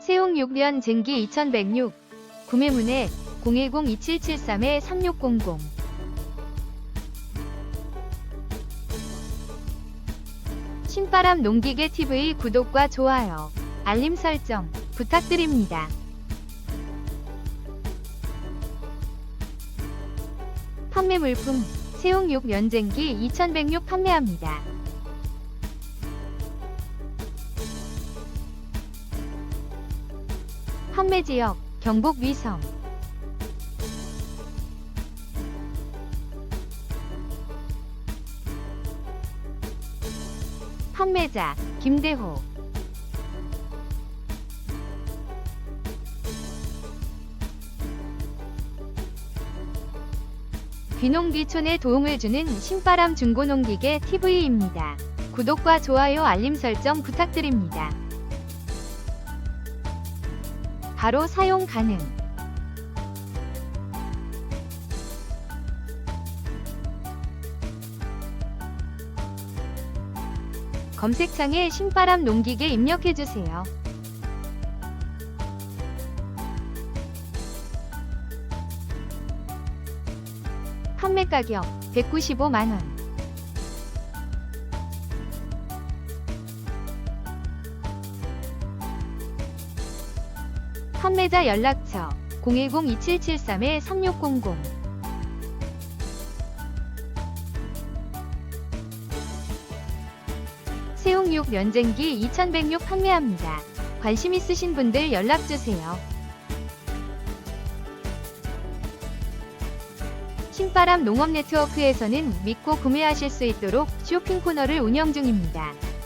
세용 6년 쟁기 2106 구매문의 010-2773-3600 신바람 농기계 TV 구독과 좋아요, 알림 설정 부탁드립니다. 판매 물품 세용 6 면쟁기 2106 판매합니다. 판매 지역 경북 위성 판매자 김대호 귀농귀촌에 도움을 주는 신바람 중고농기계 TV입니다. 구독과 좋아요 알림 설정 부탁드립니다. 바로 사용 가능. 검색창에 신바람 농기계 입력해주세요. 판매 가격 195만원. 판매자 연락처 010-2773-3600 세용6 면쟁기 2106 판매합니다. 관심 있으신 분들 연락주세요. 신바람 농업 네트워크에서는 믿고 구매하실 수 있도록 쇼핑 코너를 운영 중입니다.